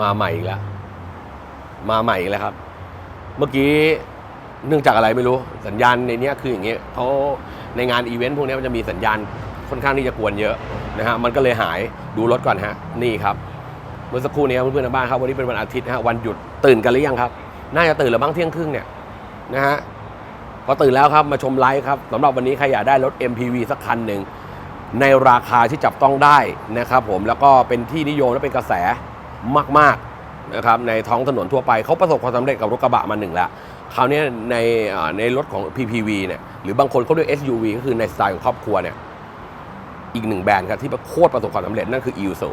มาใหม่อีกแล้ว มาใหม่อีกแล้วครับ เมื่อกี้เนื่องจากอะไรไม่รู้สัญญาณในนี้คืออย่างเงี้ยเขาในงานอีเวนต์พวกนี้มันจะมีสัญญาณค่อนข้างที่จะกวนเยอะนะฮะมันก็เลยหายดูรถก่อนฮะนี่ครับ เมื่อสักครู่นี้ครับเพื่อนๆทางบ้านครับวันนี้เป็นวันอาทิตย์นะฮะวันหยุดตื่นกันหรือยังครับ น่าจะตื่นแล้วบ้างเที่ยงครึ่งเนี่ยนะฮะพอตื่นแล้วครับมาชมไลฟ์ครับสำหรับวันนี้ใครอยากได้รถ MPV สักคันหนึ่งในราคาที่จับต้องได้นะครับผมแล้วก็เป็นที่นิยมและเป็นกระแส มากๆนะครับในท้องถนนทั่วไปเขาประสบความสำเร็จกับรถกระบะมาหนึ่งแล้วคราวนี้ในในรถของ PPV เนี่ยหรือบางคนเขาเรียก SUV ก็คือในสไตล์ของครอบครัวเนี่ยอีกหนึ่งแบรนด์ครับที่โคตรประสบความสำเร็จนั่นคือ i s u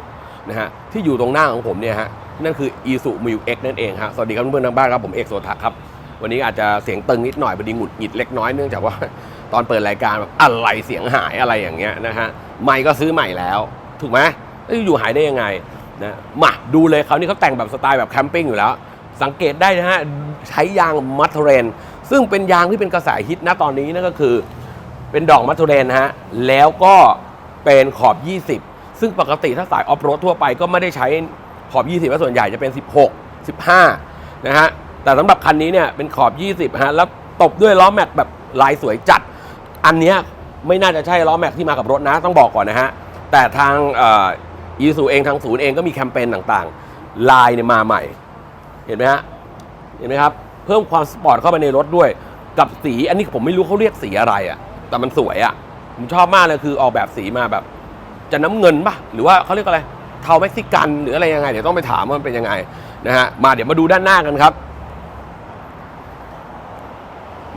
นะฮะที่อยู่ตรงหน้าของผมเนี่ยฮะนั่นคือ i s u m i l X นั่นเองฮะสวัสดีครับเพื่อนๆทางบ้านครับผมเอกโสทักครับวันนี้อาจจะเสียงตึงนิดหน่อยพอดีหงุดหงิดเล็กน้อยเนื่องจากว่าตอนเปิดรายการแบบอะไรเสียงหายอะไรอย่างเงี้ยนะฮะไม่ก็ซื้อใหม่แล้ว ถูกไหมอยู่หายได้ยังไง นะมาดูเลยเขานี่เขาแต่งแบบสไตล์แบบแคมปิ้งอยู่แล้ว สังเกตได้นะฮะ ใช้ยางมัทเทเรน ซึ่งเป็นยางที่เป็นกระแสฮิตนะตอนนี้นั่นก็คือ เป็นดอกมัทเทเรนนะฮะ แล้วก็เป็นขอบ 20 ซึ่งปกติถ้าสายออฟโรดทั่วไปก็ไม่ได้ใช้ขอบ 20แล้วส่วนใหญ่จะเป็น 16 15 นะฮะ แต่สำหรับคันนี้เนี่ยเป็นขอบ 20ฮะ แล้วตบด้วยล้อแม็กแบบลายสวยจัด อันเนี้ยไม่น่าจะใช่ล้อแม็กที่มากับรถนะต้องบอกก่อนนะฮะ แต่ทาง อีซูเองทางศูนย์เองก็มีแคมเปญต่างๆลายเนี่ยมาใหม่ เห็นไหมฮะเห็นไหมครับ เพิ่มความสปอร์ตเข้าไปในรถด้วย กับสีอันนี้ผมไม่รู้เขาเรียกสีอะไรอะ่ะ แต่มันสวยอะ่ะ ผมชอบมากเลยคือออกแบบสีมาแบบ จะน้ำเงินปะหรือว่าเขาเรียกอะไรเทาเม็กซิกันหรืออะไรยังไงเดี๋ยวต้องไปถามว่ามันเป็นยังไงนะฮะมาเดี๋ยวมาดูด้านหน้ากันครับ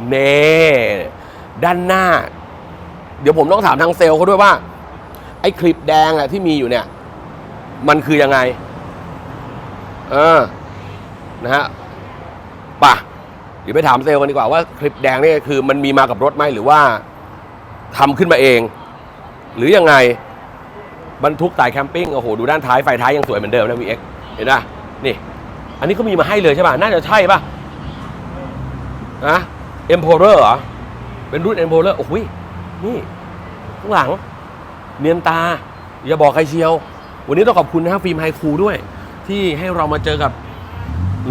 เน่ด้านหน้า เดี๋ยวผมต้องถามทางเซลล์เขาด้วยว่า ไอ้คลิปแดงอะที่มีอยู่เนี่ย มันคือยังไง เออ นะฮะป่ะเดี๋ยวไปถามเซลล์กันดีกว่าว่าคลิปแดงนี่คือมันมีมากับรถไหมหรือว่าทำขึ้นมาเอง หรือยังไง บรรทุกสายแคมปิ้งโอ้โหดูด้านท้ายไฟท้ายยังสวยเหมือนเดิมนะ VX เห็นไหมนี่ อันนี้ก็มีมาให้เลยใช่ป่ะ น่าจะใช่ป่ะนะเอ็มโพเลอร์เหรอ เป็นรุ่นเอ็มโพเลอร์โอ้โหยนี่ข้างหลัง เนียนตา อย่าบอกใครเชียว วันนี้ต้องขอบคุณนะครับฟิล์มไฮคูด้วย ที่ให้เรามาเจอกับ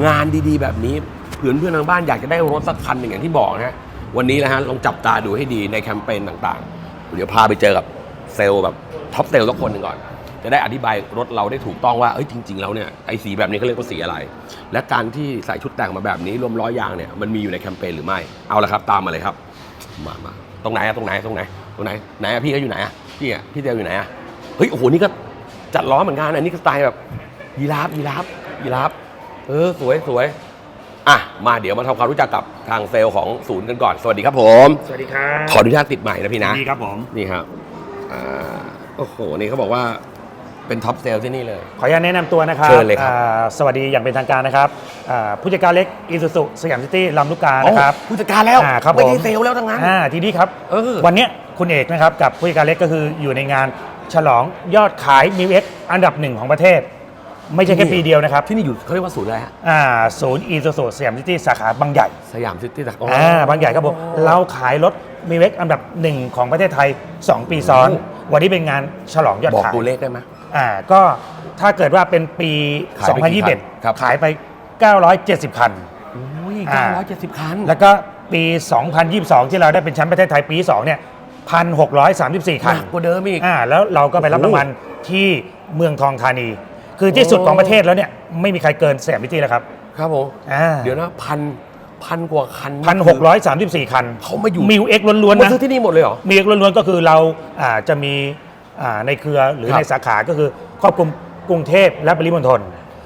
งานดีๆ แบบนี้เพื่อนเพื่อนทางบ้านอยากจะได้รถสักคันหนึ่งอย่างที่บอกนะฮะวันนี้นะฮะลองจับตาดูให้ดีในแคมเปญต่างๆ เดี๋ยวพาไปเจอกับเซลล์แบบท็อปเซลล์สักคนหนึ่งก่อน จะได้อธิบายรถเราได้ถูกต้องว่าเอ้ยจริง ๆ แล้วเนี่ยไอสีแบบนี้เขาเรียกว่าสีอะไร และการที่ใส่ชุดแต่งมาแบบนี้รวมล้อยางเนี่ยมันมีอยู่ในแคมเปญหรือไม่เอาละครับตามมาเลยครับมามาตรงไหนอะตรงไหนตรงไหนตรงไหนไหนอะพี่เขาอยู่ไหนอะพี่อะพี่เซลอยู่ไหนอะเฮ้ยโอ้โหนี่ก็ จัดล้อเหมือนกันอันนี้ก็สไตล์แบบยีราฟยีราฟยีราฟเออสวยสวยอะมาเดี๋ยวมาทำความรู้จักกับทางเซลล์ของศูนย์กันก่อนสวัสดีครับผม สวัสดีครับขออนุญาตติดใหม่นะพี่นะดีครับผมนี่ครับอ่าโอ้โหนี่เขาบอกว่าเป็นท็อปเซลล์ที่นี่เลย ขออนุญาตแนะนำตัวนะครับเชิญเลยครับ อ่าสวัสดีอย่างเป็นทางการนะครับอ่าผู้จัดการเล็กอีซูซุสยามซิตี้ลำลูกกานะครับอ๋อผู้จัดการแล้วอ่าครับไม่ได้ผมเซลล์แล้วทั้งนั้น อ่าทีนี้ครับเออ วันเนี้ยคุณเอกนะครับกับผู้จัดการเล็กก็คืออยู่ในงาน ฉลองยอดขายมิวเอ็กอันดับหนึ่งของประเทศ ไม่ใช่แค่ปีเดียวนะครับที่นี่อยู่เขาเรียกว่าศูนย์อะไรฮะอ่าศูนย์อีซูซุสยามซิตี้สาขาบางใหญ่สยามซิตี้ตักอ่าบางใหญ่ครับผมเราขายรถมิวเอ็กอันดับหนึ่งของประเทศไทย 2 ปีซ้อน วันนี้เป็นงานฉลองยอดบอกขายตัวเลขได้ไหมอ่าก็ถ้าเกิดว่าเป็นปี ขายไปกี่คันครับ 2021 ขายไป 970 คัน อุ้ยอ่า เก้าร้อยเจ็ดสิบคัน แล้วก็ปี 2022 ที่เราได้เป็นแชมป์ประเทศไทยปี 2 เนี่ย 1,634 คันหนักกว่าเดิมอีก อ่าแล้วเราก็ไปรับโอ้รางวัลที่เมืองทองธานี คือที่สุดของประเทศแล้วเนี่ยไม่มีใครเกินแสนพิธีแล้วครับ ครับผมอ่าเดี๋ยวนะพันพันกว่าคัน1,634คันเขามาอยู่มิวเอ็กล้วนๆมานะซื้อที่นี่หมดเลยเหรอมีเอกล้วนๆก็คือเราอ่าจะมีอ่าในเครือหรือครับในสาขาก็คือครอบคลุมกรุงเทพและปริมณฑล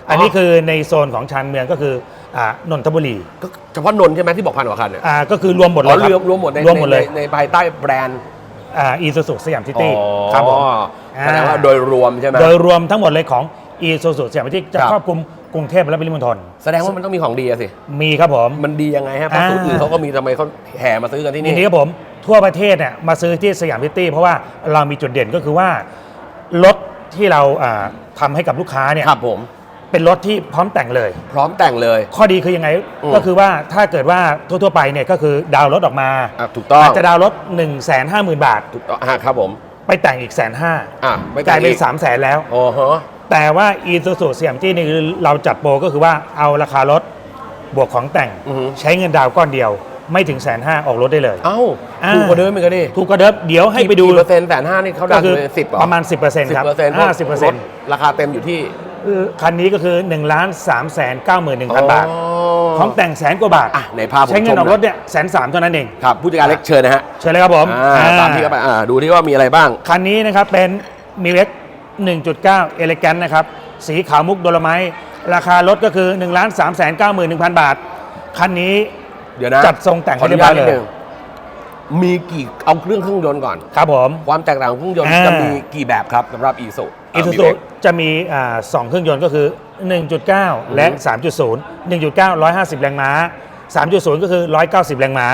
อันนี้คือในโซนของชานเมืองก็คือ อ่านนทบุรีก็เฉพาะนนท์ใช่ไหมที่บอกพันกว่าคันเนี่ยอ่าก็คือรวมหมดเลอ๋อยครวรัมบรวมหมดในรวมหมดเลยในในภายใต้แบรนด์อ่าอีซูซูสยามซิตี้ครับผม อ๋ออ่าแสดงว่า โดยรวมใช่ไหมโดยรวมทั้งหมดเลยของอีซูซูสยามซิตี้จะครับครอบคลุมกรุงเทพและปริมณฑลแสดงว่ามันต้องมีของดีอะสิ มีครับผม มันดียังไงฮะเพราะอ่าศูนย์อื่นเขาก็มีทำไมเขาแห่มาซื้อกันที่ทีนี่ นี้ครับผมทั่วประเทศเนี่ยมาซื้อที่สยามซิตี้เพราะว่าเรามีจุดเด่นก็คือว่ารถที่เราอ่าทำให้กับลูกค้าเนี่ยครับผม เป็นรถที่พร้อมแต่งเลย พร้อมแต่งเลย ข้อดีคือยังไงอืม ก็คือว่าถ้าเกิดว่าทั่วๆไปเนี่ยก็คือดาวน์รถออกมาอะถูกต้องอาจจะดาวน์รถ1นึ่งแสนห้าหมื่นบาท ถูกต้องอะครับผมไปแต่งอีกแสนห้าอะไม่จ่ายไปอีกสามแสนแล้ว โอ้โหแต่ว่า e s u s u เสียมที่นี่คือเราจัดโปรก็คือว่าเอาราคารถบวกของแต่งอือฮึใช้เงินดาวน์ก้อนเดียว ไม่ถึงแสนห้าออกรถได้เลย เอ้าอ่า ถูกกว่าเดิมอีกก็ดิถูกก็เดิมเดี๋ยวให้ไปดูกี่เปอร์เซ็นต์แสนห้านี่เขาดัก็นคือเลยสิบประมาณ 10%สิบครับเปอร์เซ็นต์ห้าสิบเปอร์เซ็นต์ราคาเต็มอยู่ที่ คันนี้ก็คือ1นึ่งล้านสามแสนเก้าหมื่นหนึ่งพันบาทของแต่งแสนกว่าบาทอะในภาพผมใช้เงินออกชมรถเนี่ยแสนสามเท่านั้นเองครับผู้จัดการเล็กเชิญนะฮะเชิญเลยครับผมอ่าอ่าตามที่เข้าไปอ่าดูที่ว่ามีอะไรบ้าง คันนี้นะครับเป็นมิวเอ็ก1.9เอเลกันนะครับ สีขาวมุกโดลไม้ราคารถก็คือ1นึ่งล้านสามแสนเก้าหมื่นหนึ่งพันบาท คันนี้เดี๋ยวนะจัดทรงแต่งขอให้อเรีนุยบร้ญาอตยนิดเลยนึงมีกี่เอาเครื่องเครื่องยนต์ก่อน ครับผม ความแตกต่างของเครื่องยนต์อ่าจะมีกี่แบบครับสำหรับอีสุ อีซูซูจะมีอ่าสองเครื่องยนต์ก็คือ 1.9 และ 3.0 1.9 150 แรงม้า 3.0 ก็คือ 190 แรงม้า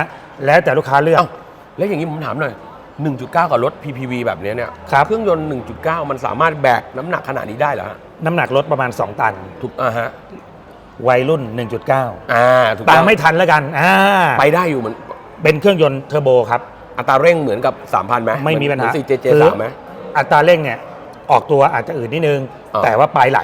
แล้วแต่ลูกค้าเลือก เอ้าแล้วอย่างนี้ผมถามหน่อย 1.9 กับรถ PPV แบบเนี้ยเนี่ยครับ เครื่องยนต์ 1.9 มันสามารถแบกน้ำหนักขนาดนี้ได้เหรอฮะน้ำหนักรถประมาณ 2 ตัน ถูกอ่าฮะวัยรุ่น 1.9 อ่าถูกตาต้มองไม่ทันแล้วกันอ่าไปได้อยู่เหมือนเป็นเครื่องยนต์เทอร์โบครับ อัตราเร่งเหมือนกับ 3,000ไหมไม่มีปัญหา4 j j คือ3ไหม อัตราเร่งเนี่ย ออกตัวอาจจะอื่นนิดนึง อ่าแต่ว่าปลายไหล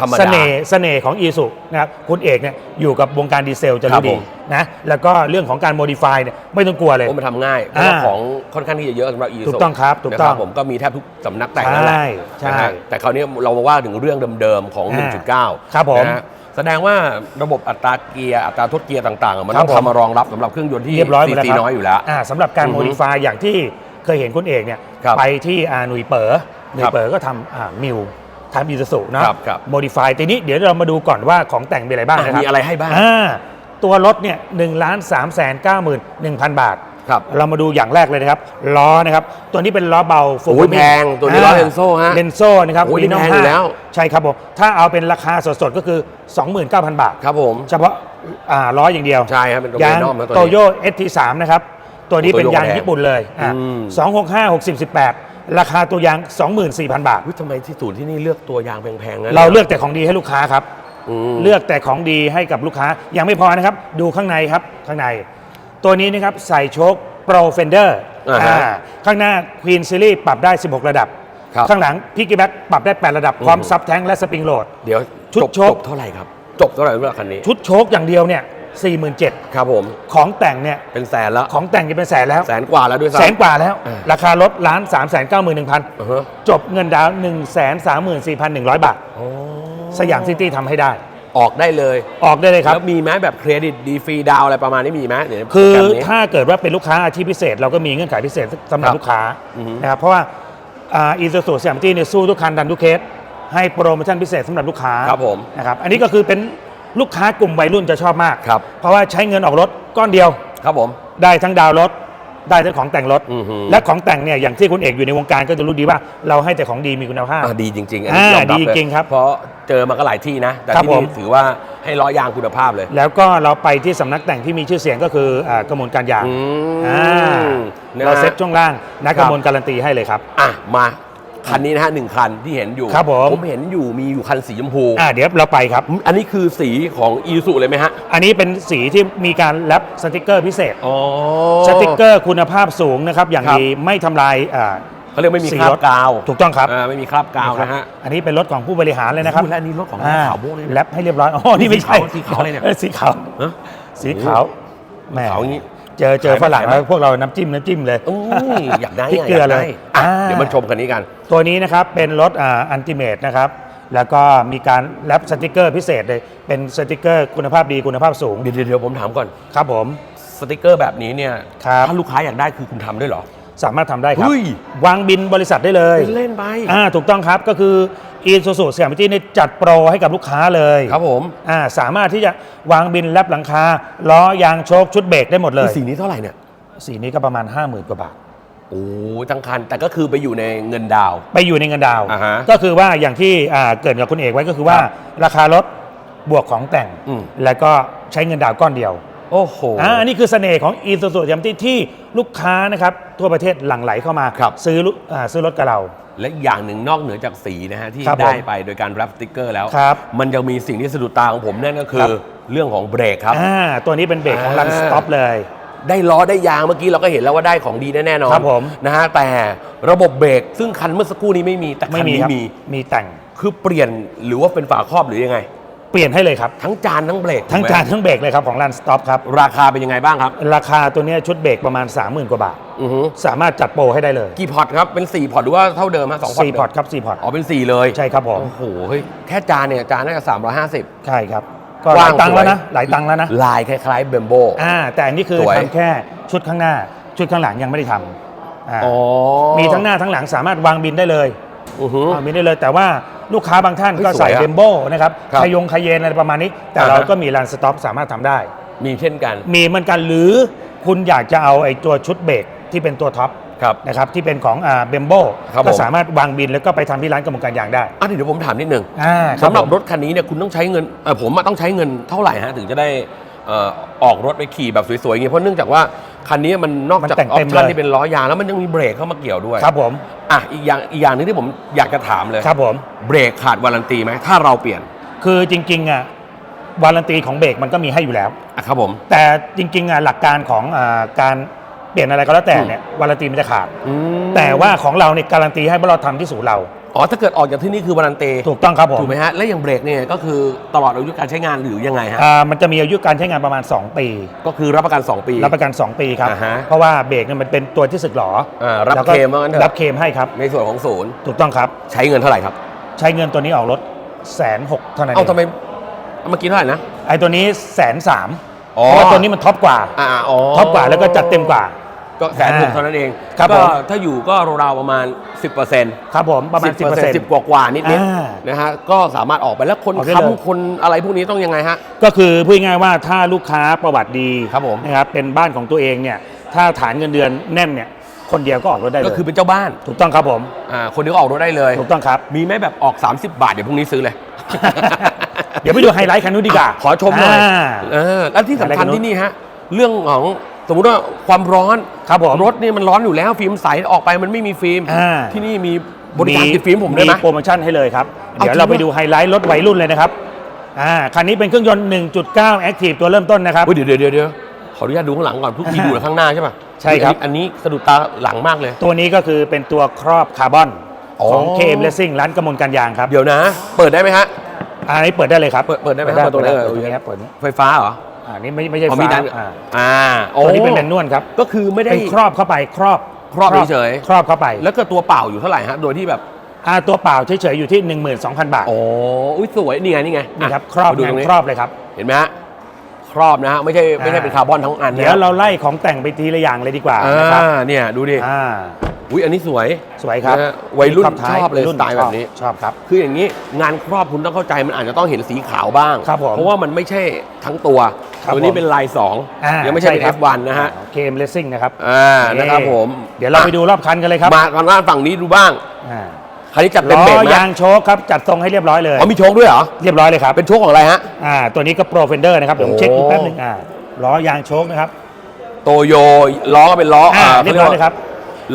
ธรรมดาเสน่ห์เสน่ห์ของอีสุนะครับคุณเอกเนี่ยอยู่กับวงการดีเซลจะครัรู้บผดีม นะแล้วก็เรื่องของการโมดิฟายเนี่ยไม่ต้องกลัวเลย โอ้มันทำง่ายเพราะว่าอ่าของค่อนข้างที่จะเยอะสำหรับ e ถูกต้องครับถูกต้องผมก็มีแทบทุกสำนักแต่งนั่นแหละใช่ใช่นะฮะแต่คราวนี้เรามาว่าถึงเรื่องเดิมๆของ อ่า1.9ครับผมนะฮะแสดงว่าระบบอัตราเกียร์อัตราทดเกียร์ต่างๆมันครัต้บองผม ทำมารองรับสำหรับเครื่องยนต์ที่เรียบร้อยหมดแล้วซีครับน้อยอยู่แล้วอ่าสำหรับการอือฮึโมดิฟายอย่างที่เคยเห็นคุณเอกเนี่ยครับไปที่อาหนุยเป๋อ หนุยครับเป๋อก็ทำอ่ามิวทำอีซูซูนะครับครับโมดิฟายทีนี้เดี๋ยวเรามาดูก่อนว่าของแต่งมีอะไรบ้างนะครับมีอะไรให้บ้างอ่าตัวรถเนี่ยหนึ่งล้านสามแสนเก้าหมื่นหนึ่งพันบาทครับเรามาดูอย่างแรกเลยนะครับล้อนะครับ ตัวนี้เป็นล้อเบาโอ้ยแพงตัวนี้ล้อ Lenso ฮะเลนโซนะครับโอ้ย Original แพงอยู่แล้ว5ใช่ครับผม ถ้าเอาเป็นราคาสดๆ ก็คือ 29,000 บาท ครับผม เฉพาะอ่าล้ออย่างเดียว ใช่ครับเป็นตัวยาง Venom นะตัวนี้โตโย ST3 นะครับ ตัวนี้เป็น Toyo ยางแพงญี่ปุ่นเลยอะอืม265 60 18 ราคาตัวยาง 24,000 บาท วิทำไมที่ศูนย์ที่นี่เลือกตัวยางแพงๆงั้นเราเลือกแต่ของดีให้ลูกค้าครับมเลือกแต่ของดีให้กับลูกค้ายังไม่พอนะครับ ดูข้างในครับข้างใน ตัวนี้นะครับใส่โชค Pro Fender อ่าฮะอ่าข้างหน้า Queen Series ปรับได้ 16 ระดับครับ ข้างหลังพิกกี้แบ็กปรับได้ 8 ระดับพร้อมอืมซับแท้งและสปริงโหลดเดี๋ยวชุดจบโชคจบเท่าไหร่ครับจบเท่าไหร่สำหรับคันนี้ ชุดโชคอย่างเดียวเนี่ย 47,000ครับผมของแต่งเนี่ยเป็นแสนแล้วของแต่งจะเป็นแสนแล้วแสนกว่าแล้วด้วยซ้ำแสนกว่าแล้วอ่าราคารถล้าน3 9 1 0 0อือฮะ0จบเงินดาวน์1 3 4 1 0 0บาทสยามซิตี้ทำให้ได้ออกได้เลยออกได้เลยครับ แล้วมีไหมแบบเครดิตดีฟรีดาวอะไรประมาณนี้มีไหมเดี๋ยวคือโปรแกรมนี้ถ้าเกิดว่าเป็นลูกค้าอาชีพพิเศษ เราก็มีเงื่อนไขพิเศษสำหรับครับลูกค้าอือฮึนะครับเพราะว่าอีซูซูสยามตี้เนี่ยสู้ทุกคันดันทุกเคสให้โปรโมชั่นพิเศษสำหรับลูกค้าครับผมนะครับอันนี้ก็คือเป็น ลูกค้ากลุ่มวัยรุ่นจะชอบมาก ครับ เพราะว่าใช้เงินออกรถก้อนเดียว ครับผม ได้ทั้งดาวน์รถ ได้ทั้งของแต่งรถ อือฮึและของแต่งเนี่ยอย่างที่คุณเอกอยู่ในวงการก็จะรู้ดีว่า เราให้แต่ของดีมีคุณภาพ อ่าดีจริงๆอันนี้อ่ายอมรับดีเลยจริงครับเพราะเจอมาก็หลายที่นะ แต่ครับที่นี่ผมถือว่าให้ล้อยางคุณภาพเลยแล้วก็เราไปที่สำนักแต่งที่มีชื่อเสียงก็คืออ่ากระมวลการยางอืมอ่านะฮะเราเซ็ตช่วงล่างนักคกรับระมวลการันตีให้เลยครับ อะมา คันนี้นะฮะหนึ่งคันที่เห็นอยู่ครับผม ผมเห็นอยู่มีอยู่คันสีชมพูอ่าเดี๋ยวเราไปครับ อันนี้คือสีของอีสุเลยไหมฮะอันนี้เป็นสีที่มีการแรปสติกเกอร์พิเศษ อ๋อ สติกเกอร์คุณภาพสูงนะครับ อย่างครับ ดีไม่ทำลายอ่า เขาเรียกไม่มีสีคราบรถกาวถูกต้องครับาไม่มีคราบกาวนะฮะอันนี้เป็นรถของผู้บริหารเลยนะครับโอ้และอันนี้รถของอ่าขาวโบ้เลยนะ แรปให้เรียบร้อยอ๋อนี่ไม่ใช่สีขาวสีขาวเลยเนี่ยออสีขาวฮะ สีขาวแหมขาวอย่างนี้ เจอเจอขายไหมฝรั่งขายไหมแล้วพวกเราน้ำจิ้มน้ำจิ้มเลยอุ้ยอยากได้พริกะเกลือเลยากได้อะอ่าเดี๋ยวมาชมคันนี้กัน ตัวนี้นะครับเป็นรถอ่าอันติเมตนะครับแล้วก็มีการแรปสติกเกอร์พิเศษเลย เป็นสติกเกอร์คุณภาพดีคุณภาพสูง เดี๋ยวเดี๋ยวเดี๋ยวผมถามก่อน ครับผม สติกเกอร์แบบนี้เนี่ยครับถ้าลูกค้าอยากได้คือคุณทำด้วยเหรอ สามารถทำได้ครับเฮ้ยวางบินบริษัทได้เลยเล่นไปอ่าถูกต้องครับก็คืออีซูซูสยามพิตี้นี่จัดโปรให้กับลูกค้าเลยครับผมอ่าสามารถที่จะวางบินแลบหลังคาล้อยางโชคชุดเบรกได้หมดเลยสีนี้เท่าไหร่เนี่ยสีนี้ก็ประมาณ 5 0,000กว่าบาทโอ้ทั้งคันแต่ก็คือไปอยู่ในเงินดาวน์ไปอยู่ในเงินดาวน์อ่าฮะก็คือว่าอย่างที่อ่าเกริดกับคุณเอกไว้ก็คือว่าครับราคารถบวกของแต่งอืมแล้วก็ใช้เงินดาวน์ก้อนเดียว โอ้โหอ่าอันนี้คือเสน่ห์ของอีซูซูยามที่ที่ลูกค้านะครับทั่วประเทศหลั่งไหลเข้ามาครับซื้อลุอ่าซื้อรถกับเรา และอีกอย่างหนึ่งนอกเหนือจากสีนะฮะที่ครับผมได้ไปโดยการรับสติกเกอร์แล้ว ครับ มันยังมีสิ่งที่สะดุดตาของผมนั่นก็คืครัอบเรื่องของเบรกครับ อ่าตัวนี้เป็นเบรกของอ่ารันสต็อปเลย ได้ล้อได้ยางเมื่อกี้เราก็เห็นแล้วว่าได้ของดีแน่ๆนอนครับผม นะฮะแต่ระบบเบรกซึ่งคันเมื่อสักครู่นี้ไม่มีแต่คัไม่นมีนี้ครับมีมีแต่ง คือเปลี่ยนหรือว่าเป็นฝาครอบหรือยังไง เปลี่ยนให้เลยครับ ทั้งจานทั้งเบรกทั้งถูกไหมจานทั้งเบรกเลยครับของรันสต็อปครับราคาเป็นยังไงบ้างครับ ราคาตัวเนี้ยชุดเบรกประมาณ 30,000 กว่าบาทอือฮึสามารถจัดโปรให้ได้เลยกี่พอร์ตครับเป็น4พอร์ตหรือว่าเท่าเดิมฮะสองพอร์ต4พอร์ตครับ4พอร์ตอ๋อเป็น4เลยใช่ครับผมโอ้โหเฮ้ยแค่จานเนี่ยจานน่าจะ350ใช่ครับก็หกลาว้างยตังค์แล้วนะสวยหลายตังค์แล้วนะลายคล้ายๆเบมโบอ่าแต่อันนี้คือสวยทำแค่ชุดข้างหน้า ชุดข้างหลังยังไม่ได้ทำอ่าอ๋อมีทั้งหน้าทั้งหลังสามารถวางบินได้เลยอือฮึวางบินได้เลยแต่ว่า ลูกค้าบางท่านเฮ้ยก็ใส่สวยอะเบมโบนะครับครับขยงขยเยนอะไรประมาณนี้ แต่อ่าฮะเราก็มีรันสต็อปสามารถทำได้ มีเช่นกัน มีเหมือนกันหรือคุณอยากจะเอาไอ้ตัวชุดเบรกที่เป็นตัวท็อปครับนะครับที่เป็นของอ่าเบมโบครับผมก็สามารถวางบินแล้วก็ไปทำที่ร้านกำมการยางได้อะเดี๋ยวผมถามนิดนึงอ่าสำหรับผมรถคันนี้เนี่ยคุณต้องใช้เงินเออผมอะต้องใช้เงินเท่าไหร่ฮะถึงจะได้เอ่อออกรถไปขี่แบบสวยๆอย่างเงี้ยเพราะเนื่องจากว่า คันนี้มันนอกจากมันแต่งออเต็ปมชั่นเลย ที่เป็นล้อยางแล้วมันยังมีเบรกเข้ามาเกี่ยวด้วยครับผมอะอีกอย่างอีกอย่างหนึงที่ผมอยากจะถามเลยครับผม เบรกขาดวารันตีไหมถ้าเราเปลี่ยนคือจริงๆอะวารันตีของเบรกมันก็มีให้อยู่แล้ว อะครับผม แต่จริงๆอะหลักการของอาการเปลี่ยนอะไรก็แล้วแต่เนี่ยวารันตีมันจะขาด อืมแต่ว่าของเราเนี่ยการันตีให้เพราะเราทำที่ศูนย์เรา อ๋อถ้าเกิดออกจากที่นี่คือวารันตีถูกต้องครับผม ถูกไหมฮะและอย่างเบรกเนี่ยก็คือตลอดอายุการใช้งานหรือยังไงฮะอ่ามันจะมีอายุการใช้งานประมาณ 2 ปี ก็คือรับประกัน 2 ปี รับประกัน 2 ปีครับ อ่าฮะเพราะว่าเบรกเนี่ยมันเป็นตัวที่สึกหรออ่ารับแล้วก็เคลมว่างั้นเถอะ รับเคลมให้ครับ ในส่วนของศูนย์ถูกต้องครับ ใช้เงินเท่าไหร่ครับ ใช้เงินตัวนี้ออกรถแสนหกเท่านั้นเอ้าเองทำไมเมื่อกี้เท่าไหร่นะ ไอ้ตัวนี้แสนสามอ๋อ เพราะว่าตัวนี้มันท็อปกว่า อ่าอ๋อท็อปกว่าแล้วก็จัดเต็มกว่า ก็แสนหกอ่าเท่านั้นเองครับก็ผม ถ้าอยู่ก็ราวๆประมาณ 10%ครับผมประมาณ 10% 10 กว่ากว่าๆนิดอ่าๆนะฮะก็สามารถออกไปแล้วคนออกได้เลย ค้ำคนอะไรพวกนี้ต้องยังไงฮะ ก็คือพูดง่ายๆว่าถ้าลูกค้าประวัติดีครับผม นะครับเป็นบ้านของตัวเองเนี่ยถ้าฐานเงินเดือนแน่นเนี่ยคนเดียวก็ออกรถได้เลยก็คือเป็นเจ้าบ้านถูกต้องครับผมอ่าคนเดียวก็ออกรถได้เลย ถูกต้องครับ มีไหมแบบออก 30 บาท เดี๋ยวพรุ่งนี้ซื้อเลย เดี๋ยวไปดูไฮไลท์คันนู้นดีกว่าขอชมหน่อยา เออแล้วที่สำคัญอะไรกันที่นี่ฮะ เรื่องของ สมมุติว่าความร้อนครับผมรถนี่มันร้อนอยู่แล้วฟิล์มใสออกไปมันไม่มีฟิล์ม อ่า ที่นี่มีบริการติดฟิล์มผมได้ไหมโปรโมชั่นให้เลยครับ เอาเดี๋ยวจริงเราไปปะดูไฮไลท์รถวัยรุ่นเลยนะครับอ่าคันนี้เป็นเครื่องยนต์ 1.9 Active ตัวเริ่มต้นนะครับ เฮ้ยเดี๋ยวเดี๋ยวเดี๋ยวเดี๋ยวขออนุญาตดูข้างหลังก่อนทุกทีดูแต่ข้างหน้าใช่ป่ะใช่ครับ อันนี้อันนี้สะดุดตาหลังมากเลย ตัวนี้ก็คือเป็นตัวครอบคาร์บอนอ๋อ ของ KM Racing ร้านกำมลการยางครับเดี๋ยวนะ เปิดได้ไหมฮะ อันนี้เปิดได้เลยครับเปิดเปิดได้ไหมเปิดเปิดตัวได้ได้เปิดเออตรงนี้ครับเปิดนี้ไฟฟ้าเหรอ อ่านี่ไม่ไม่ใช่อ๋อมีฟ้าด้านอ่าอ่าตัวนี้เป็นแมนนวลครับก็คือไม่ได้ เป็นครอบเข้าไปครอบครอบเฉยๆ ครอบเข้าไปแล้วก็ตัวเปล่าอยู่เท่าไหร่ฮะโดยที่แบบอ่าตัวเปล่าเฉยๆอยู่ที่ 12,000 บาทโอ้อุ้ยสวยนี่ไงนี่ไงนี่ครับะครอบมาดูงาตนรงนี้ครอบเลยครับ เห็นไหมฮะครอบนะฮะไม่ใช่ไม่ใช่เป็นคาร์บอนทั้งอันนะเดี๋ยวเราไล่ของแต่งไปทีละอย่างเลยดีกว่าอ่นะครับาเนี่ยดูดิ อ่า อุ้ยอันนี้สวยสวยครับนะฮะวัยรุ่นคอบท้าชอบเลยรุ่นสไตล์แบบนี้ ชอบครับ คืออย่างนี้งานครอบคุณต้องเข้าใจมันอาจจะต้องเห็นสีขาวบ้าง ครับผมเพราะว่ามันไม่ใช่ทั้งตัวครับตัวนี้ผมเป็นลายอ่า2 ยังไม่ใช่เป็นครับ F1 นะฮะเคมเลสซิ่งนะครับอ่านะครับผมเดี๋ยวเราไปดูรอบคันกันเลยครับมากันด้านฝั่งนี้ดูบ้างอ่าคันนี้จัดเต็มล้เบรกอไหมยางโชคครับจัดทรงให้เรียบร้อยเลย อ๋อมีโชคด้วยเหรอ เรียบร้อยเลยครับเป็นโชคของอะไรฮะ อ่าตัวนี้ก็โปรเฟนเดอร์นะครับเดี๋ยวผมเช็คดูโอ้แป๊บหนึงอ่าล้อยางโชคนะครับโตโยล้อก็เป็นล้ออ่าอ่าเรียบร้อยเลยครับ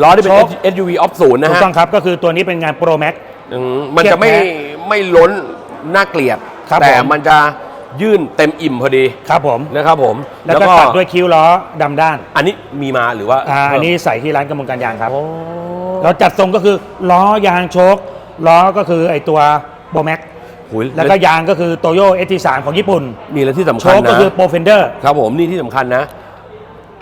ล้อที่เป็น โชค SUV off ศูนย์นะถูกฮะต้องครับ ก็คือตัวนี้เป็นงานโปรแม็กอืมมันเทียบจะไม่แท้ไม่ล้นน่าเกลียด ครับแต่ผม มันจะยื่นเต็มอิ่มพอดีครับผม นะครับผมแล้วก็ตัดด้วยคิ้วล้อดำด้านอันนี้มีมาหรือว่าอ่าอันนี้ใส่ที่ร้านกำมลการยางครับ โอ้เราจัดทรงก็คือล้อยางโชคล้อก็คือไอตัวโปรแม็กหุยแล้วก็ยางก็คือโตโยเอทีสามของญี่ปุ่น มีอะไรที่สำโชคัญคก็นะคือโปรเฟนเดอร์ ครับผมนี่ที่สำคัญนะ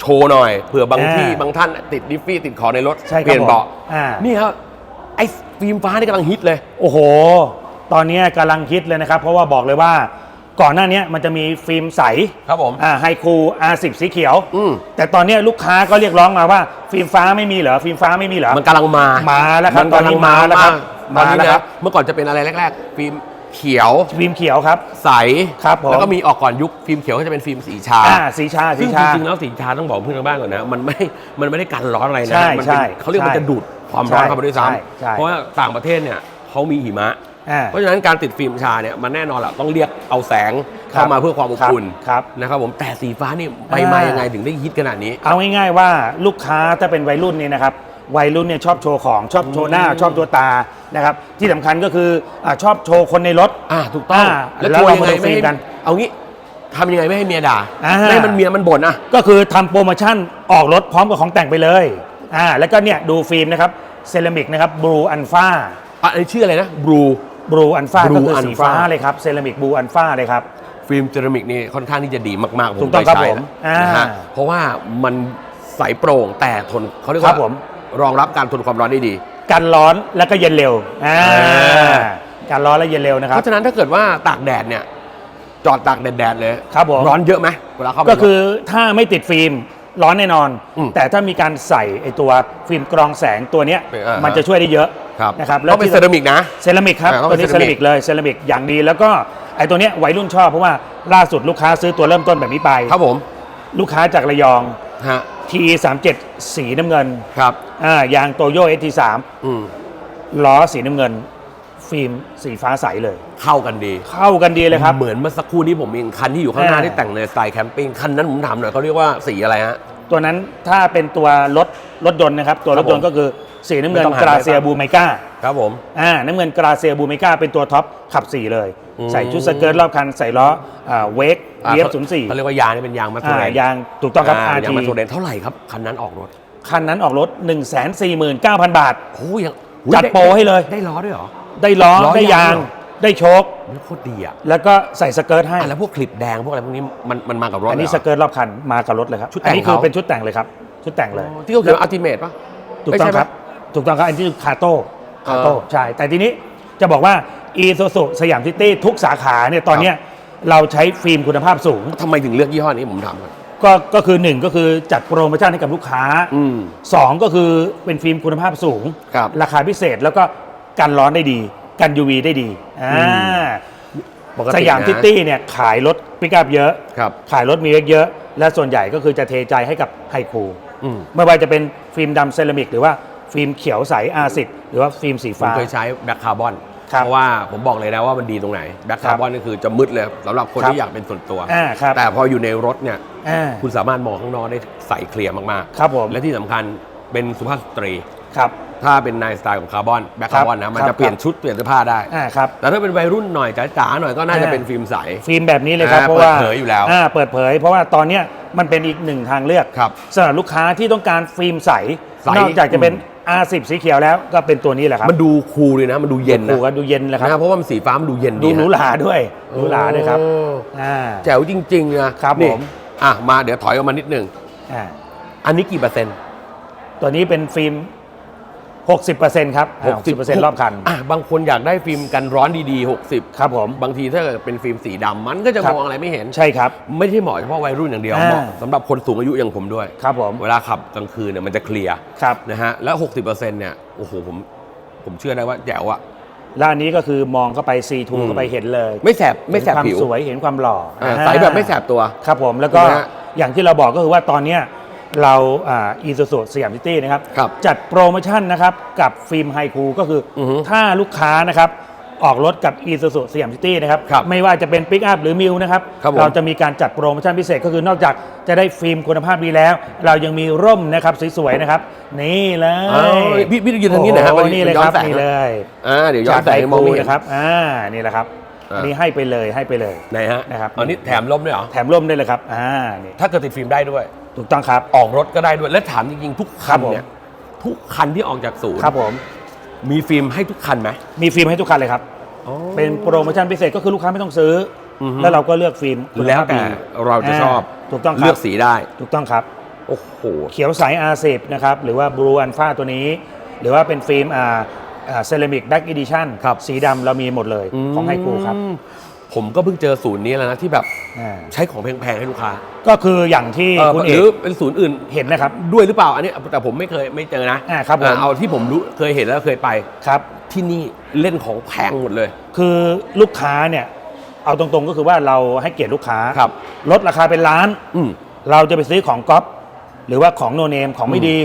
โชว์หน่อยเผื่อบางอ่าที่บางท่านติดดิฟฟี่ติดขอในรถใช่ครับเปลี่ยนเบาะผมอ่านี่ครับไอ้ฟิล์มฟ้านี่กำลังฮิตเลย โอ้โห ตอนนี้กำลังคิดเลยนะครับ เพราะว่าบอกเลยว่าก่อนหน้านี้มันจะมีฟิล์มใสครับผมอ่าไฮคู R10 สีเขียวอืมแต่ตอนนี้ลูกค้าก็เรียกร้องมาว่าฟิล์มฟ้าไม่มีเหรอฟิล์มฟ้าไม่มีเหรอมันกำลังมามาแล้วครับมันกำลังมาตอนนี้มาแล้วครับตอนนี้มาแล้วนะครับเมื่อก่อนจะเป็นอะไรแรก ๆ ฟิล์ม เขียวฟิล์มเขียวครับ ใสครับผม แล้วก็มีออกก่อนยุคฟิล์มเขียวก็จะเป็นฟิล์มสีชาอ่าสีชาสีซึ่งจชา ริงๆแล้วสีชาต้องบอกเพื่อนทางบ้านก่อนนะ มันไม่มันไม่ได้กันร้อนอะไรนะใช่มัเป็นใช่เขาเรียกมันใช่จะดูดความร้อนใช่เข้ามาด้วยซ้ใช่ใช่ำเพราะว่าต่างประเทศเนี่ยเขามีหิมะ อ่า เพราะฉะนั้นการติดฟิล์มชาเนี่ยมันแน่นอนแหละต้องเรียกเอาแสงครับเข้ามาเพื่อความอบอุ่นครับนะครับผมแต่สีฟ้านี่ไปมาอ่ายั ยังไงถึงได้ฮิตขนาดนี้ เอาง่ายๆว่าลูกค้าถ้าเป็นวัยรุ่นเนี่ยนะครับ วัยรุ่นเนี่ยชอบโชว์ของชอบโชว์หน้าชอบตัวตานะครับที่สำคัญก็คืออาชอบโชว์คนในรถ อ่าถูกต้องอ่าแล้วแล้วโชว์เรายังมาไงดูไม่ฟิล์ให้มกันเอางี้ทำยังไงไม่ให้เมียด่าอ่า ไม่ให้มันเมียมันบ่นอะ ก็คือทำโปรโมชั่นออกรถพร้อมกับของแต่งไปเลยอ่าแล้วก็เนี่ยดูฟิล์มนะครับเซรามิกนะครับบลูอันฟาอะอันนี้ชื่ออะไรนะบลูบลูอันฟา Blue ก็คือสี Alpha ฟ้าเลยครับเซรามิกบลูอันฟาเลยครับ ฟิล์มเซรามิกนี่ค่อนข้างที่จะดีมากๆถูกต้องครับเคยใช้ผมอ่านนะฮะเพราะว่ามันใสโปร่งแต่ทนเขาเรียกครัว่าบผม รองรับการทนความร้อนได้ดี กันร้อนแล้วก็เย็นเร็วอ่าอ่ากันร้อนและเย็นเร็วนะคเพรับราะฉะนั้นถ้าเกิดว่าตากแดดเนี่ย จอดตากแดดๆเลยครับผม ร้อนเยอะไหมเวลาเข้าไป ก็คือถ้าไม่ติดฟิล์มร้อนแน่นอน อืมแต่ถ้ามีการใส่ไอตัวฟิล์มกรองแสงตัวเนี้ยอ่าฮะมันจะช่วยได้เยอะครับนะครับต้องเป็นที่เซรามิกนะเซรามิกครับอ่าต้องตัวเป็นนี้เซเซรารามิมิก กเลยเซรามิกอย่างดีแล้วก็ไอตัวเนี้ยวัยรุ่นชอบเพราะว่าล่าสุดลูกค้าซื้อตัวเริ่มต้นแบบนี้ไป ครับผมลูกค้าจากระยอง ฮะ TE 37 สีน้ำเงินครับอ่ายางโตโย ST3 อืมล้อสีน้ำเงิน ฟิล์มสีฟ้าใสเลย เข้ากันดีเข้ากันดีเลยครับ เหมือนเมื่อสักครู่นี้ผมมีคันที่อยู่ข้างหน้าอ่า ที่แต่งในสไตล์แคมปิ้งคันนั้นผมถามหน่อยเขาเรียกว่าสีอะไรฮะ ตัวนั้นถ้าเป็นตัวรถรถยนต์นะครับ ตัวรถยนต์ครับผมก็คือสีน้ำเงิไม่นต้องหันกราเซียไปปะบูไมก้าครับผม อ่าน้ำเงินกราเซียบูไมก้าเป็นตัวท็อปขับ4เลย อืม ใส่ชุดสเกิร์ตรอบคัน ใส่ล้ออ่าเวก อ่าเรียบเขาศูนย์สี่เขาเรียกว่ายางนี่เป็นยางมาสอ่าเรนยางถูกต้องครับา RT ยางมาสเรนเท่าไหร่ครับคันนั้นออกรถคันนั้นออกรถ 1 4 9 0 0 0 บาท โอ้ยังจัดโปรให้เลย ได้ล้อด้วยเหรอ ได้ล้อ ล้อยางได้ยางเหรอ ได้โชคนี่โคตรดีอะแล้วก็ใส่สเกิร์ตให้ อะแล้วพวกคลิปแดงพวกอะไรพวกนี้มันมันมากับรถอันนี้เหสรอเกิร์ตรอบคันมากับรถเลยครับชุดแต่งอันนี้คือเขา เป็นชุดแต่งเลยครับ ชุดแต่งเลยอ๋อที่เขาเขียนอัลติเมทป่ะถูกต้องครับถูกต้องครับ อันนี้คือคาโต้คาโต้เออใช่ แต่ทีนี้จะบอกว่าอีซูซูสยามซิตี้ทุกสาขาเนี่ยตอนเนี้ย เราใช้ฟิล์มคุณภาพสูง ทำไมถึงเลือกยี่ห้อนี้ผมถามก่อน ก็ก็คือ1ก็คือจัดโปรโมชั่นให้กับลูกค้าอืม2ก็คือเป็นฟิล์มคุณภาพสูง ครับราคาพิเศษแล้วก็กันร้อนได้ดี กัน UV ได้ดีอ่าอืมปกติสยามนะซิตี้เนี่ยขายรถปิกอัพเยอะ ครับ ขายรถมีเยอะๆและส่วนใหญ่ก็คือจะเทใจให้กับไฮคูอืมไม่ว่าจะเป็นฟิล์มดำเซรามิก หรือว่าฟิล์มเขียวใสอาซิดหรือว่าฟิล์มสีผมฟ้า เคยใช้แบ็คคาร์บอนครับ เพราะว่าผมบอกเลยนะว่ามันดีตรงไหนแบ็คครัคาบร์บอนนี่คือจะมืดเลยสำหรับคนครับที่อยากเป็นส่วนตัวอ่าครับแต่พออยู่ในรถเนี่ยอ่าคุณสามารถมองข้างนอกได้ใสเคลียร์มากครับผมๆและที่สำคัญเป็นสุภาพสตรีครับถ้าเป็นในสไตล์ของคาร์บอนแบ็คครัคาบร์บอนนะมันครัจะบเปลี่ยนชุดเปลี่ยนเสื้อผ้าได้อ่าครับแต่ถ้าเป็นวัยรุ่นหน่อยจ๋าๆหน่อยก็น่าจะอ่าเป็นฟิล์มใสฟิล์มแบบนี้เลยครับอ่าเพราะว่าเปิดเผยอยู่แล้วาเปิดเผย เพราะว่าตอนเนี้ยมันเป็นอีกหนึ่งทางเลือกครับสำหรับลูกค้าที่ต้องการฟิล์มใสใสนอกจากจะเป็น R10 สีเขียวแล้วก็เป็นตัวนี้แหละครับมันดูคูลเลยนะ มันดูเย็นดูนะก็ดูเย็นเลยครับนะเพราะว่ามันสีฟ้ามันดูเย็นดูดีหรูฮะหราด้วยหรูหราด้วยครับโอ้อ่าแจ๋วจริงๆนะครับนี่ผมอะมาเดี๋ยวถอยออกมานิดหนึ่งอ่าอันนี้กี่เปอร์เซ็นต์ ตัวนี้เป็นฟิล์ม 60%ครับอ่า60%รอบคันอะบางคนอยากได้ฟิล์มกันร้อนดีๆ 60 ครับผม บางทีถ้าเกิดเป็นฟิล์มสีดำมันก็จะครับ มองอะไรไม่เห็น ใช่ครับ ไม่ได้เหมาะเฉพาะวัยรุ่นอย่างเดียวอ่า เหมาะสำหรับคนสูงอายุอย่างผมด้วย ครับผมเวลาขับกลางคืนเนี่ยมันจะเคลียร์ครับ นะฮะแล้ว 60%เนี่ยโอ้โหผมผมเชื่อได้ว่าแจ๋วอะ แล้วอันนี้ก็คือมองเข้าไป C2 อืม เข้าไปเห็นเลยไม่แสบไม่แสบเห็นความผิวสวยเห็นความหล่ออ่าอ่าใสแบบไม่แสบตัว ครับผมแล้วก็ถูกไหมฮะอย่างที่เราบอกก็คือว่าตอนเนี้ย เราอีซูซูสยามซิตี้นะครับ ครับจัดโปรโมชั่นนะครับกับฟิล์มไฮคูก็คือออฮึถ้าลูกค้านะครับออกรถกับอีซูซูสยามซิตี้นะครับ ครับไม่ว่าจะเป็นปิกอัพหรือมิวนะครับ ครับผม เราจะมีการจัดโปรโมชั่นพิเศษก็คือนอกจากจะได้ฟิล์มคุณภาพดีแล้ว เรายังมีร่มนะครับสวยๆนะครับ นี่เลอ้าวยพี่พี่ยืนทางนี้หน่อยฮะโอ้วันนี่เลยย้คอรับแสงนี่เลย อ่าเดี๋ยวย้อจานกแสไฮงมองคูไม่เห็น นะครับ อ่า นี่แหละครับ อ่า อันนี้ให้ไปเลย ให้ไปเลย ไหนฮะนะครับ อันนี้แถมล่มด้วยเหรอ แถมร่มได้เลยครับ อ่า นี่ ถ้าเกิดติดฟิล์มได้ด้วย ถูกต้องครับ ออกรถก็ได้ด้วย และถามจริงๆ ทุกครัคับนผมเนี่ย ทุกคันที่ออกจากศูนย์ครับผม มีฟิล์มให้ทุกคันไหมมีฟิล์มให้ทุกคันเลยครับ เป็นโปรโมชั่นพิเศษก็คือลูกค้าไม่ต้องซื้อออฮึแล้วเราก็เลือกฟิล์มคุณแล้วภาพแต่ดีเราจะชอบาถูกต้องคเลืรัอบกสีได้ ถูกต้องครับ โอ้โห เขียวใส R10 นะครับ หรือว่า Blue Alpha ตัวนี้ หรือว่าเป็นฟิล์มอ่าเซรามิกแบ็กอีดิชั่นครับสีดำเรามีหมดเลยของไฮคูครับอืม ผมก็เพิ่งเจอศูนย์นี้แล้วนะที่แบบอ่าใช้ของแพงๆให้ลูกค้าก็คืออย่างที่เออคุณหเอรือกเป็นศูนย์อื่นเห็นนะครับ ด้วยหรือเปล่าอันนี้แต่ผมไม่เคยไม่เจอนะอ่าครับผมอ่าเอาที่ผมรู้เคยเห็นแล้วเคยไป ครับ ที่นี่เล่นของแพงหมดเลย คือลูกค้าเนี่ย เอาตรงๆก็คือว่าเราให้เกียรติลูกค้าครับ ลดราคาเป็นล้าน อืม เราจะไปซื้อของก๊อปหรือว่าของโนเนมของไม่ดี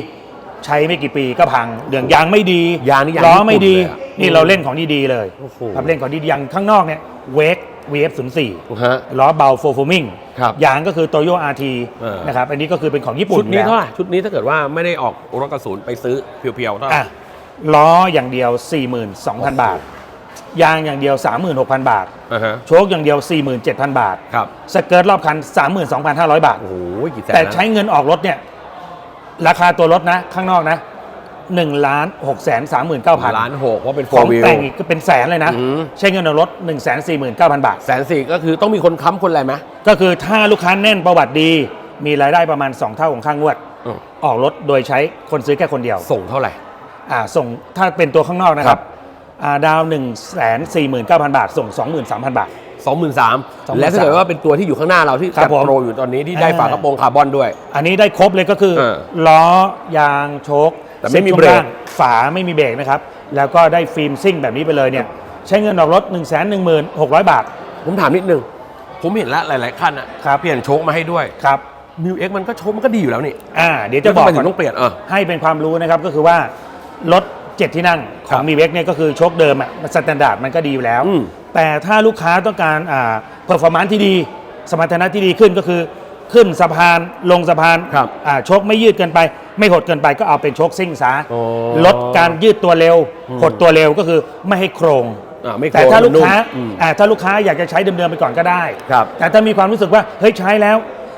ใช้ไม่กี่ปีก็พังเดืองยางไม่ดียางนี่ยางล้อญี่ปุ่นไม่ดีเลยอะนี่อืมเราเล่นของดีๆเลยโอ้โห ครับเล่นของดีๆอย่างข้างนอกเนี่ยเวก VF 0ฮะ4ล้อเบาโฟโฟมิงครับยางก็คือโตโย RT เออ นะครับ อันนี้ก็คือเป็นของญี่ปุ่นชุดนี้แล้วเท่าไหร่ชุดนี้ถ้าเกิดว่าไม่ได้ออกรถกระสุนไปซื้อเพียวๆเท่าไหร่ อะล้ออย่างเดียว 42,000 บาท ยางอย่างเดียว 36,000 บาท อ่าฮะ โชคอย่างเดียว 47,000 บาท ครับ สเกิร์ตรอบคัน 32,500 บาท โอ้โหกี่แสนแต่นะใช้เงินออกรถเนี่ย ราคาตัวรถนะ ข้างนอกนะ 1ล้าน6แสน39,000ล้านหกเพราะเป็นโฟของวิวแต่งอีกก็เป็นแสนเลยนะ อืม ใช้เงินออกรถ1 4 9 0 0 0บาท แสนสี่ก็คือต้องมีคนค้ำคนอะไรไหมก็คือถ้าลูกค้าแน่นประวัติดี มีรายได้ประมาณ 2 เท่าของค่างวด อืมออกรถโดยใช้คนซื้อแค่คนเดียวส่งเท่าไหร่ อ่าส่งถ้าเป็นตัวข้างนอกนะคครัรับ บอ่าดาว1 4 9 0 0 0บาท ส่ง 23,000 บาท สองหมื่นสาม23,000และถ้าเกิดว่าเป็นตัวที่อยู่ข้างหน้าเราที่ครับจัดผมโปรอยู่ตอนนี้ที่ได้อ่า ฝากระโปรงคาร์บอนด้วย อันนี้ได้ครบเลยก็คือเออ ล้อยางโชค แต่ไม่มีซ็ตเบรกช่วงางฝาไม่มีเบรกนะครับ แล้วก็ได้ฟิล์มซิ่งแบบนี้ไปเลยเนี่ย ใช้เงินออกรถ 1 1 6 0 0 บาท ผมถามนิดนึง ผมเห็นแล้วหลาย ๆ คันอะครับเปลี่ยนโชคมาให้ด้วยครับมิวเอ็กมันก็โชคมันก็ดีอยู่แล้วนี่อ่าเดี๋ยวจะบอกแล้วทำไมถึก่อนงต้องเปลี่ยนเออให้เป็นความรู้นะครับก็คือว่ารถ7ที่นั่งขครัองบมีเวกเนี่ยก็คือโชคเดิมอะมันสแตนดาร์ดมันก็ดีอยู่แล้วอืมแต่ถ้าลูกค้าต้องการอ่าเพอร์ฟอร์มนซ์ที่ดี สมรรถนะที่ดีขึ้นก็คือ ขึ้นสะพานลงสะพานครับอ่าโชคไม่ยืดเกินไป ไม่หดเกินไปก็เอาเป็นโชคซิ่งซะอ๋อลดการยืดตัวเร็ว อืมหดตัวเร็วก็คือไม่ให้โครง อ่าไม่โครงแต่ถ้าลูกค้านุ่มอืมอ่าถ้าลูกค้าอยากจะใช้เดิมๆไปก่อนก็ได้ ครับ แต่ถ้ามีความรู้สึกว่าเฮ้ยใช้แล้ว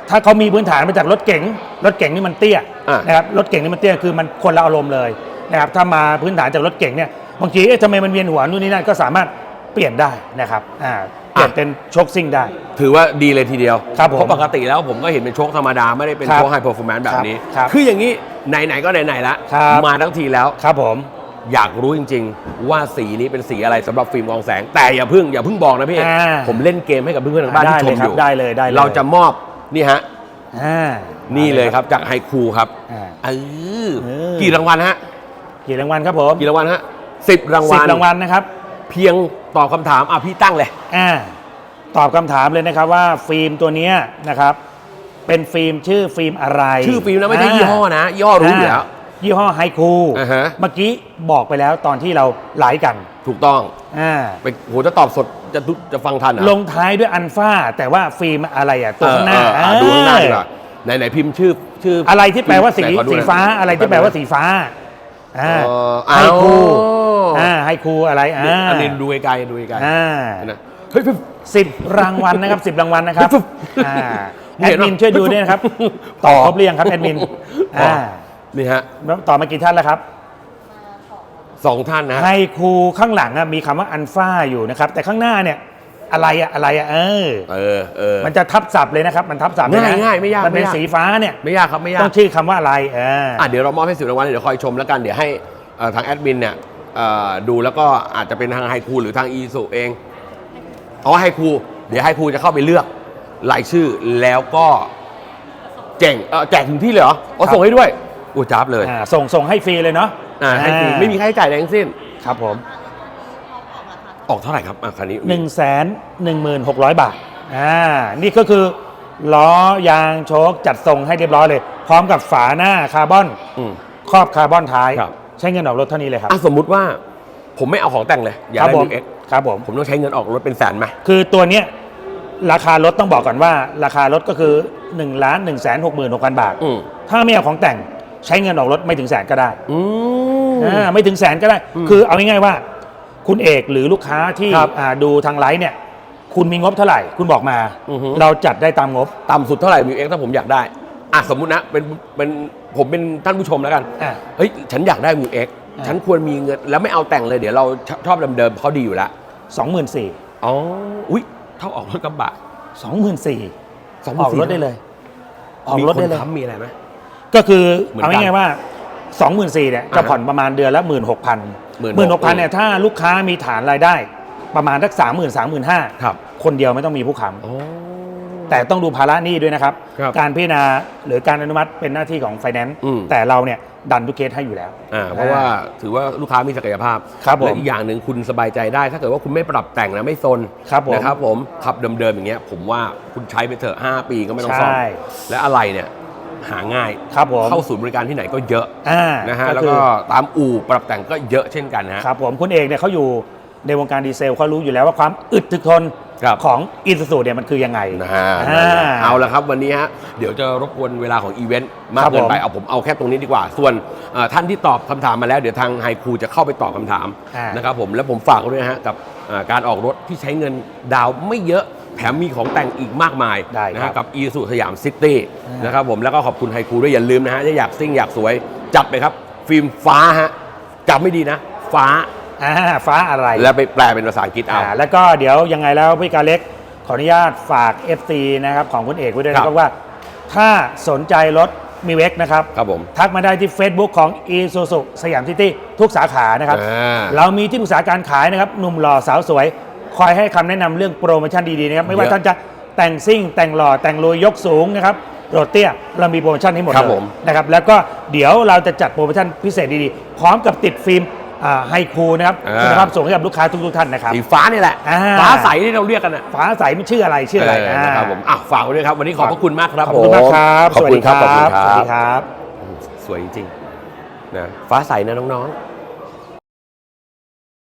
ถ้าเขามีพื้นฐานมาจากรถเก๋งรถเก๋งนี่มันเตี้ยอะ นะครับรถเก๋งนี่มันเตี้ยคือมันคนละอารมณ์เลยนะครับถ้ามาพื้นฐานจากรถเก๋งเนี่ยบางทีเอ๊ะทำไมมันเวียนหัวนู่นนี่นั่นก็สามารถเปลี่ยนได้นะครับอ่า เปลี่ยนเป็นโชคซิ่งได้ ถือว่าดีเลยทีเดียวครับผมเพราะปกติแล้วผมก็เห็นเป็นโชคธรรมดาไม่ได้เป็นครับโชคไฮเปอร์ฟอร์แมนซ์แบบนี้ครับคืออย่างนี้ไหนๆก็ไหนๆละครับมาทั้งทีแล้วครับผมอยากรู้จริง ๆ ว่าสีนี้เป็นสีอะไรสำหรับฟิล์มกรองแสง แต่อย่าเพึ่งอย่าเพึ่งบอกนะพี่อ่าผมเล่นเกมให้กับเพื่อนๆทางบ้านได้ที่ชเลยมครัอบยู่ได้เลยได้เลยเราจะมอบนี่ฮะอ่านี่เลยครับจากไฮคูครับอ่าเออเออกี่รางวัลฮะกี่รางวัลครับผมกี่รางวัลฮะสิบรางสิวับลรางวัลนะครับ เพียงตอบคำถามอะพี่ตั้งเลย อ่าตอบคำถามเลยนะครับว่าฟิล์มตัวเนี้ยนะครับ เป็นฟิล์มชื่อฟิล์มอะไรชื่อฟิล์มนะไม่ใช่ยี่ห้อนะยี่ห้อรู้อยู่แล้วายี่ห้อไฮคูอ่าฮะ เมื่อกี้บอกไปแล้วตอนที่เราไลฟ์กันถูกต้องอ่าไปโหจะตอบสดจะดูจะฟังทันเหรอลงท้ายด้วยอันฟ้าแต่ว่าฟิล์มอะไรอะตัวข้างหน้าเออเอออะดูข้างหน้าดีกว่าไหนไหนพิมพ์ชื่อชื่อออะไรที่แปลว่าสีไหนขอดูสีหน่อยฟ้าอะไรที่แปลว่าสีฟ้าอ่าเออไฮคูอ๋ออ่ อ่าไฮคูอะไรอ่าอันนี้ดูไกลๆดูไกลอ่าๆนะ เฮ้ย สิบรางวัลนะครับสิบรางวัลนะครับปุ๊บอ่ามึงแอเห็ดนปะมินช่วยดูด้วยนะครับปุ๊บตอบครบหรือยังครับแอดมินอ๋ออ่านี่ฮะแล้วต่อมากี่ท่านแล้วครับสองท่านนะไฮคูข้างหลังอะมีคำว่าอันฟ้าอยู่นะครับ แต่ข้างหน้าเนี่ยอะไรอะอะไรอะเออเออเออมันจะทับศัพท์เลยนะครับ มันทับศัพท์เลยนะง่ายง่ายไม่ยากมันเป็นไม่ยากสีฟ้าเนี่ยไม่ยากครับไม่ยากต้องชื่อคำว่าอะไรเอออะเดี๋ยวเรามอบให้สิบรางวัลเดี๋ยวคอยชมแล้วกันเดี๋ยวให้เอ่อทางแอดมินเนี่ยเอ่อดูแล้วก็อาจจะเป็นทางไฮคูหรือทางอีสุเอง อ๋อไฮคูเดี๋ยวไฮคูจะเข้าไปเลือกรายชื่อแล้วก็แจกเออแจกถึงที่เลยเหรออ๋อส่งให้ด้วยอู้จ้าบเลยอ่าส่งส่งให้ฟรีเลยเนาะอ่าให้ฟรีไม่มีค่าใช้จ่ายใดทั้งสิ้น ครับผม ออกเท่าไหร่ครับอะคันนี้1นึ่งแสนหนึ่งหมื่นหกร้อยบาทอ่านี่ก็คือล้อยางโชคจัดทรงให้เรียบร้อยเลย พร้อมกับฝาหน้าคาร์บอนอืม ครอบคาร์บอนท้าย ครับ ใช้เงินออกรถเท่านี้เลยครับ อะสมมุติว่าผมไม่เอาของแต่งเลย อยากครับได้ผมมิวเอ็ก ครับผมผมต้องใช้เงินออกรถเป็นแสนไหมคือตัวเนี้ยราคารถต้องบอกก่อนว่า ราคารถก็คือ1นึ่งล้านหนึ่งแสนหกหมื่นหกพันบาท อืมถ้าไม่เอาของแต่งใช้เงินออกรถไม่ถึงแสนก็ได้อืม อ่าไม่ถึงแสนก็ได้ อืมคือเอาง่ายๆว่า คุณเอกหรือลูกค้าที่ครับอ่าดูทางไลฟ์เนี่ย คุณมีงบเท่าไหร่ คุณบอกมา อือฮึ เราจัดได้ตามงบ ต่ำสุดเท่าไหร่มิวเอ็กถ้าผมอยากได้อะสมมุตินะเป็นเป็นผมเป็นท่านผู้ชมแล้วกันอ่าเฮ้ยฉันอยากได้มิวเอ็กอ่าฉันควรมีเงินแล้วไม่เอาแต่งเลยเดี๋ยวเราชชอบเดิมๆเขาดีอยู่แล้ว สองหมื่นสี่อ๋อ อุ้ยเท่าออกรถกระบะสองหมื่นสี่สองออกรถได้เลยออกรถได้เลยมีคนค้ำมีอะไรไหมก็คือเหมือนเอากันง่ายๆว่า2 4 0 0 0เนี่ยจะอ่าฮะผ่อนประมาณเดือนละหมื่นหกพันหมื่นหกพัน16,000เนี่ยถ้าลูกค้ามีฐานรายได้ประมาณสักสามหมื่นสามหมื่นห้าครับคนเดียวไม่ต้องมีผู้ค้อ๋อำ แต่ต้องดูภาระหนี้ด้วยนะครับ ครับการพิจารณาหรือการอนุมัติเป็นหน้าที่ของไฟแนนซ์อืม แต่เราเนี่ยดันทุกเคสให้อยู่แล้ว อ่าเพราะว่าถือว่าลูกค้ามีศักยภาพครับผมและอีกอย่างหนึ่งคุณสบายใจได้ ถ้าเกิดว่าคุณไม่ปรับแต่งนะไม่ซนครับผมนะครับผมขับเดิมๆอย่างเงี้ย ผมว่าคุณใช้ไปเถอะ5ปีก็ไม่ต้องซ่อมใช่ และอะไรเนี่ยหาง่ายครับผมเข้าศูนย์บริการที่ไหนก็เยอะอ่านะฮะก็แล้วคือ ก็ตามอู่ปรับแต่งก็เยอะเช่นกันฮะ ครับผมคุณเอกเนี่ยเขาอยู่ในวงการดีเซลเขารู้อยู่แล้วว่าความอึดถึกทน ครับ ของอินซูเนี่ยมันคือยังไงนะฮะอ่า เอาละครับวันนี้ฮะเดี๋ยวจะรบกวนเวลาของอีเวนต์มากครับเกินไปผมเอาผมเอาแค่ตรงนี้ดีกว่า ส่วนเอ่อท่านที่ตอบคำถามมาแล้วเดี๋ยวทางไฮคูจะเข้าไปตอบคำถามอ่าน นะครับผมแล้วผมฝากไว้ด้วยนะฮะกับเอ่อการออกรถที่ใช้เงินดาวน์ไม่เยอะแถมมีของแต่งอีกมากมายได้นะครัฮะบกับอีสุสยามซิตี้อ่านนะครับผมแล้วก็ขอบคุณไฮคูด้วยอย่าลืมนะฮะถ้าอยากซิ่งอยากสวยจัดไปครับ ฟิล์มฟ้าฮะจำไม่ดีนะ ฟ้า อ่าฟ้าอะไรแล้วไปแปลเป็นภาษาอังกฤษเอา อ่าแล้วก็เดี๋ยวยังไงแล้วพี่กาเล็กขออนุญาตฝาก FC นะครับของคุณเอกไว้ด้วยครันะบครับว่า ถ้าสนใจรถมีเวกนะครับ ครับผมทักมาได้ที่ Facebook ของ e s u s u สยามซิตี้ทุกสาขานะครับ อ่า เรามีที่ปรึกษาการขายนะครับหนุ่มหล่อสาวสวย คอยให้คำแนะนำเรื่องโปรโมชั่นดี ๆ นะครับ ไม่ว่าเยอะท่านจะแต่งซิ่ง แต่งหล่อ แต่งลุยยกสูงนะครับโรดเตี้ย เรามีโปรโมชั่นให้หมดครับเลผยม นะครับแล้วก็เดี๋ยวเราจะจัดโปรโมชั่นพิเศษดี ๆ พร้อมกับติดฟิล์มอ่า ไฮคูนะครับอ่า คุณภาพส่งให้กับลูกค้าทุกๆท่านนะครับ สีฟ้านี่แหละ อ่า ฟ้าใสที่เราเรียกกันอะฟ้าใสมันชื่ออะไรชื่ออะไรเนะครับผมอะฝากไว้ด้วยครับ วันนี้ขอบพระคุณมากครับขอบคุณมากครับขอบคุณครับสขอบวัสคุณดีคครับรัสวัสดีบครับ สวยจริงๆนะฟ้าใสนะน้องๆ